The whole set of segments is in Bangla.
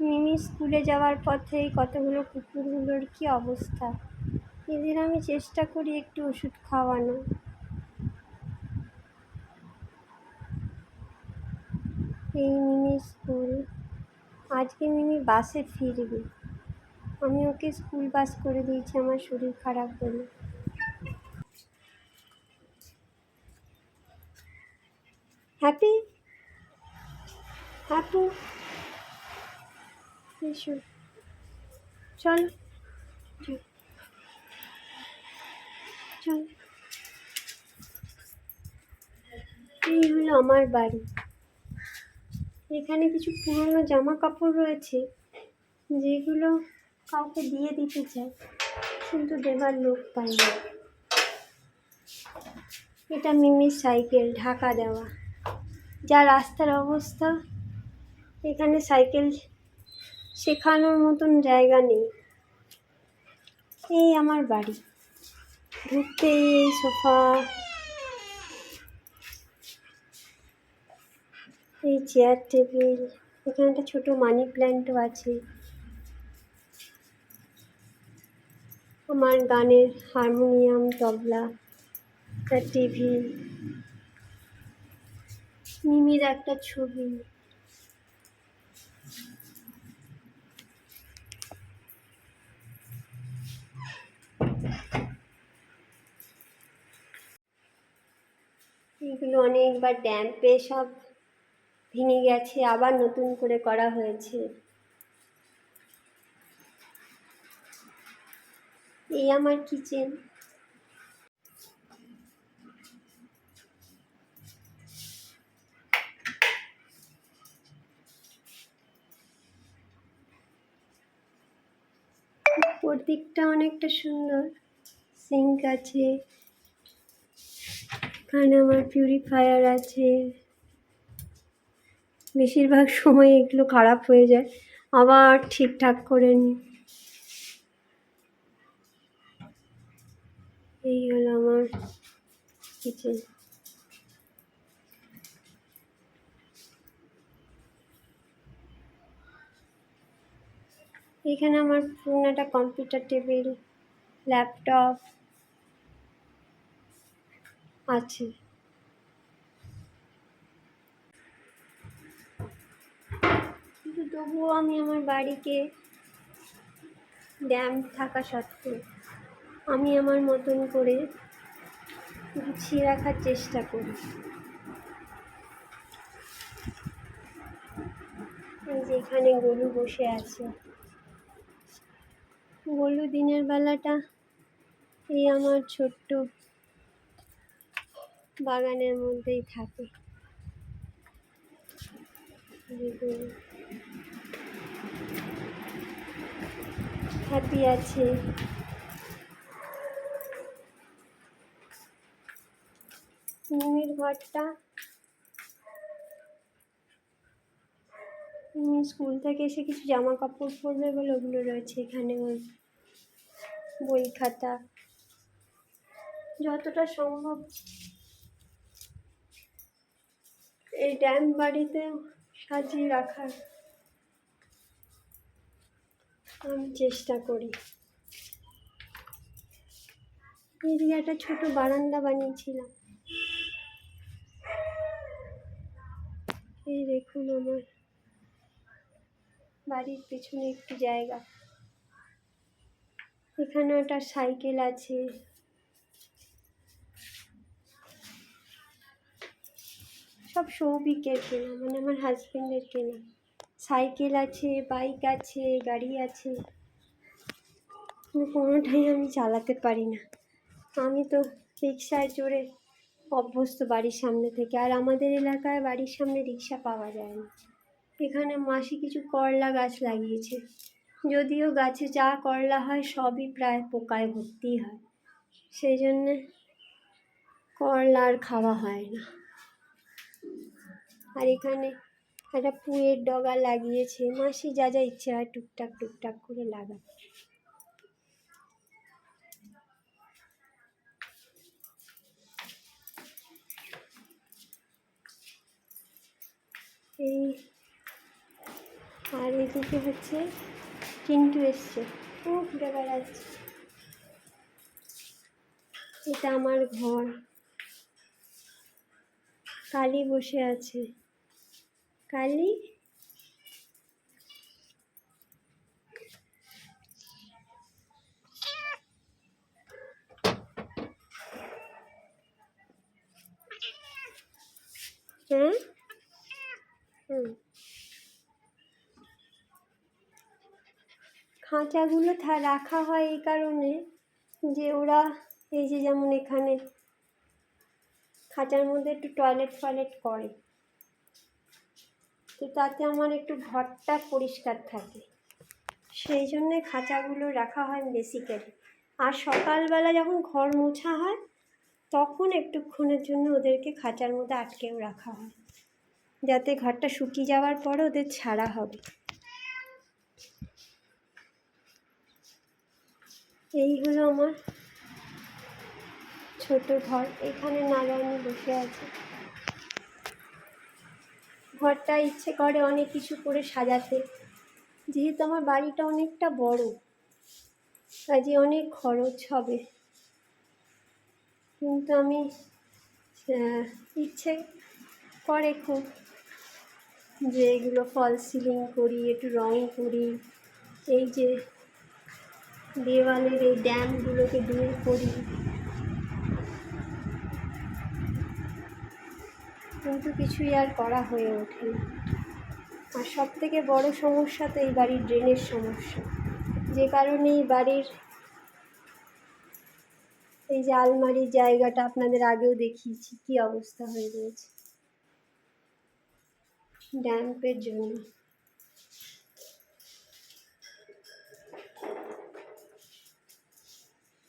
মিমি স্কুলে যাওয়ার পথেই কতগুলো কুকুরগুলোর কী অবস্থা? এদের আমি চেষ্টা করি একটু ওষুধ খাওয়ানো এই মিমি স্কুল। আজকে মিমি বাসে ফিরবে। আমি ওকে স্কুল বাস করে দিয়েছি, আমার শরীর খারাপ বলে। হ্যাপি? হ্যাপু? চল এই হলো আমার বাড়ি। এখানে কিছু পুরনো জামা কাপড় রয়েছে, যেগুলো কাউকে দিয়ে দিতে চাই কিন্তু দেবার লোক পাই না। এটা মিমির সাইকেল, ঢাকা দেওয়া। যা রাস্তার অবস্থা, এখানে সাইকেল শেখানোর মতন জায়গা নেই। এই আমার বাড়ি। ঢুকতে এই সোফা। এই চেয়ার টেবিল। এখানে একটা ছোটো মানি প্ল্যান্টও আছে। আমার গানের হারমোনিয়াম, তবলা, একটা টিভি মিমির একটা ছবি। এগুলো অনেকবার ড্যাম্পে সব ভেঙে গেছে, আবার নতুন করে করা হয়েছে। এই আমার কিচেন উপর দিকটা অনেকটা সুন্দর। সিঙ্ক আছে। এখানে আমার পিউরিফায়ার আছে। বেশিরভাগ সময় এগুলো খারাপ হয়ে যায়। আবার ঠিকঠাক করে নিই এই হলো আমার কিচেন এখানে আমার পুরনো একটা কম্পিউটার টেবিল ল্যাপটপ আছে। কিন্তু তবুও আমি আমার বাড়িকে ড্যাম থাকা সত্ত্বেও আমি আমার মতন করে গুছিয়ে রাখার চেষ্টা করি। যেখানে গরু বসে আছে। গরু দিনের বেলাটা এই আমার ছোট্ট বাগানের মধ্যেই থাকে। হ্যাপি আছে। মিমির ঘরটা। স্কুল থেকে এসে কিছু জামা কাপড় পরবে বলে ওগুলো রয়েছে এখানে ওই বই খাতা। যতটা সম্ভব এই ড্যাম বাড়িতে সাজিয়ে রাখার আমি চেষ্টা করি। এদিকে একটা ছোট বারান্দা বানিয়েছিলাম। এই দেখুন আমার বাড়ির পেছনে একটু জায়গা। এখানে একটা সাইকেল আছে। সব সৌভিকের কেনা মানে আমার হাজবেন্ডের কেনা। সাইকেল আছে বাইক আছে, গাড়ি আছে। কোনোটাই আমি চালাতে পারি না। আমি তো রিক্সায় চড়ে অভ্যস্ত বাড়ির সামনে থেকে, আর আমাদের এলাকায় বাড়ির সামনে রিক্সা পাওয়া যায় না। এখানে মাসি কিছু করলা গাছ লাগিয়েছে। যদিও গাছে যা করলা হয়, সবই প্রায় পোকায় ভর্তি হয়। সেই জন্যে করলা আর খাওয়া হয় না। আর এখানে একটা পুয়ের ডগা লাগিয়েছে। মাসি যা যা ইচ্ছে হয় টুকটাক টুকটাক করে লাগায়। এই আর এদিকে হচ্ছে চিন্টু এসছে। ও ঘুরে বেড়াচ্ছে এটা আমার ঘর। কালী বসে আছে। কালী হ্যাঁ হুম। খাঁচাগুলো রাখা হয় এই কারণে যে ওরা এই যে যেমন এখানে খাঁচার মধ্যে একটু টয়লেট ফয়লেট করে। তো তাতে আমার একটু ঘরটা পরিষ্কার থাকে। সেই জন্যে খাঁচাগুলো রাখা হয় বেসিক্যালি আর সকালবেলা যখন ঘর মোছা হয়, তখন একটুক্ষণের জন্য ওদেরকে খাঁচার মধ্যে আটকেও রাখা হয়। যাতে ঘরটা শুকিয়ে যাওয়ার পরে ওদের ছাড়া হবে। এই হলো আমার ছোট ঘর। এখানে নারায়ণী বসে আছে। ঘরটা ইচ্ছে করে অনেক কিছু করে সাজাতে। যেহেতু আমার বাড়িটা অনেকটা বড়, কাজে অনেক খরচ হবে। কিন্তু আমি ইচ্ছে করে খুব যে এগুলো ফল সিলিং করি, একটু রং করি। এই যে দেওয়ালের এই ড্যামগুলোকে দূর করি। কিন্তু কিছুই আর করা হয়ে ওঠে না। আর সব থেকে বড় সমস্যা তো এই বাড়ির ড্রেনের সমস্যা। যে কারণে এই বাড়ির এই যে আলমারির জায়গাটা আপনাদের আগেও দেখিয়েছি, কী অবস্থা হয়ে রয়েছে ড্যাম্পের জন্য।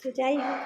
তো যাই হোক